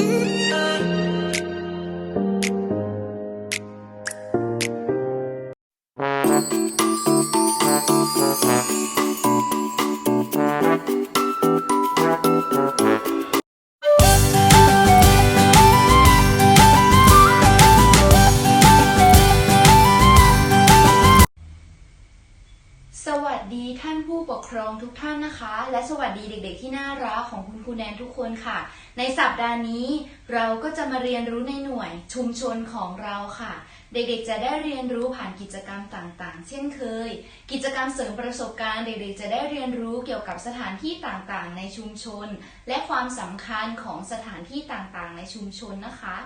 สวั ดีท่านผู้ปกครองทุกท่านนะคะ และสวัสดีเด็กๆ ที่น่ารักของคุณครูแนนทุกคนค่ะ ในสัปดาห์นี้เราก็จะมาเรียนรู้ในหน่วยชุมชนของเราค่ะ เด็กๆ จะได้เรียนรู้ผ่านกิจกรรมต่างๆ เช่นเคย กิจกรรมเสริมประสบการณ์เด็กๆ จะได้เรียนรู้เกี่ยวกับสถานที่ต่างๆ ในชุมชน และความสำคัญของสถานที่ต่างๆ ในชุมชนนะคะ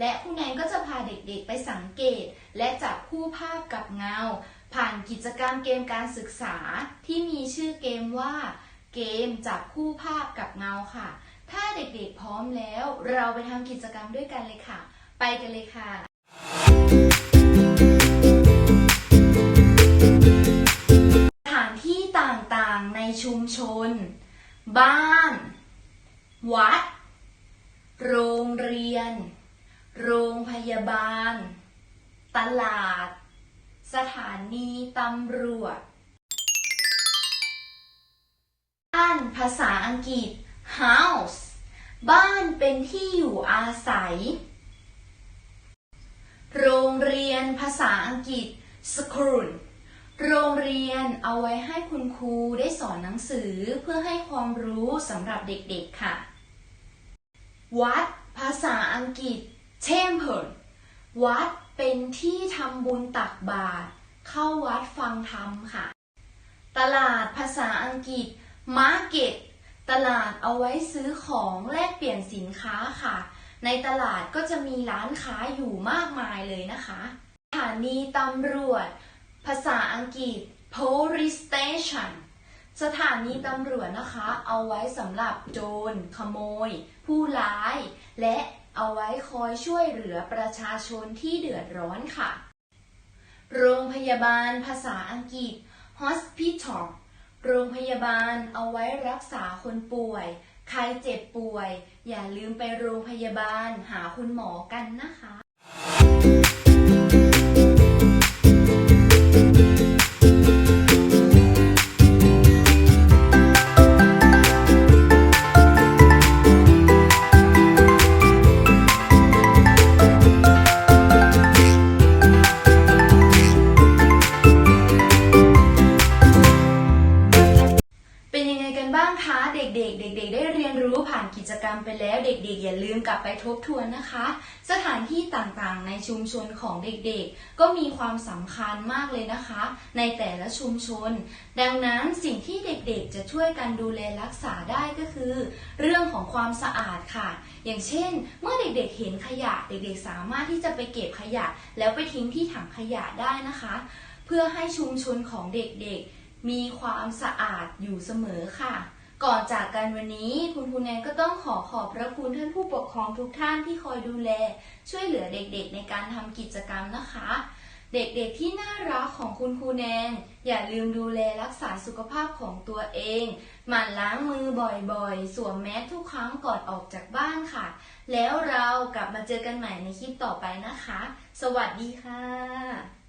และครูแนนก็จะพาเด็กๆ ไปสังเกต และจับคู่ภาพกับเงา ผ่านกิจกรรมเกมการศึกษาที่มีชื่อเกมว่า เกมจับคู่ภาพกับเงาค่ะ ถ้าเด็กๆพร้อมแล้ว เราไปทำกิจกรรมด้วยกันเลยค่ะ ไปกันเลยค่ะ สถานที่ต่างๆในชุมชน บ้าน วัด โรงเรียน โรงพยาบาล ตลาด สถานีตำรวจ บ้านภาษาอังกฤษ house บ้านเป็นที่อยู่อาศัย โรงเรียนภาษาอังกฤษ school โรงเรียนเอาไว้ให้คุณครูได้สอนหนังสือเพื่อให้ความรู้สำหรับเด็กๆค่ะ วัด ภาษาอังกฤษ temple วัด เป็นที่ทำบุญตักบาตรเข้าวัดฟังธรรมค่ะ ตลาดภาษาอังกฤษ market ตลาดเอาไว้ซื้อของแลกเปลี่ยนสินค้าค่ะ ในตลาดก็จะมีร้านค้าอยู่มากมายเลยนะคะสถานีตำรวจ ภาษาอังกฤษ police station สถานีตำรวจนะคะ เอาไว้สำหรับโจร ขโมย ผู้ร้าย และ เอาไว้คอยช่วยเหลือประชาชนที่เดือดร้อนค่ะ โรงพยาบาลภาษาอังกฤษ hospital โรงพยาบาลเอาไว้รักษาคนป่วย ใครเจ็บป่วย อย่าลืมไปโรงพยาบาลหาคุณหมอกันนะคะ รมไปแล้วเด็กๆ อย่าลืมกลับไปทบทวนนะคะ สถานที่ต่างๆ ในชุมชนของเด็กๆ ก็มีความสำคัญมากเลยนะคะ ในแต่ละชุมชน ดังนั้นสิ่งที่เด็กๆ จะช่วยกันดูแลรักษาได้ก็คือ เรื่องของความสะอาดค่ะ อย่างเช่น เมื่อเด็กๆ เห็นขยะเด็กๆ สามารถที่จะไปเก็บขยะ แล้วไปทิ้งที่ถังขยะได้นะคะ เพื่อให้ชุมชนของเด็กๆ มีความสะอาดอยู่เสมอค่ะ ก่อนจากกันวันนี้คุณครูแนนก็ต้องขอขอบพระคุณท่านผู้ปกครองทุกท่านที่คอยดูแล ช่วยเหลือเด็กๆ ในการทำกิจกรรมนะคะ เด็กๆที่น่ารักของคุณครูแนน อย่าลืมดูแลรักษาสุขภาพของตัวเอง หมั่นล้างมือบ่อยๆ สวมแมสทุกครั้งก่อนออกจากบ้านค่ะ แล้วเรากลับมาเจอกันใหม่ในคลิปต่อไปนะคะ สวัสดีค่ะ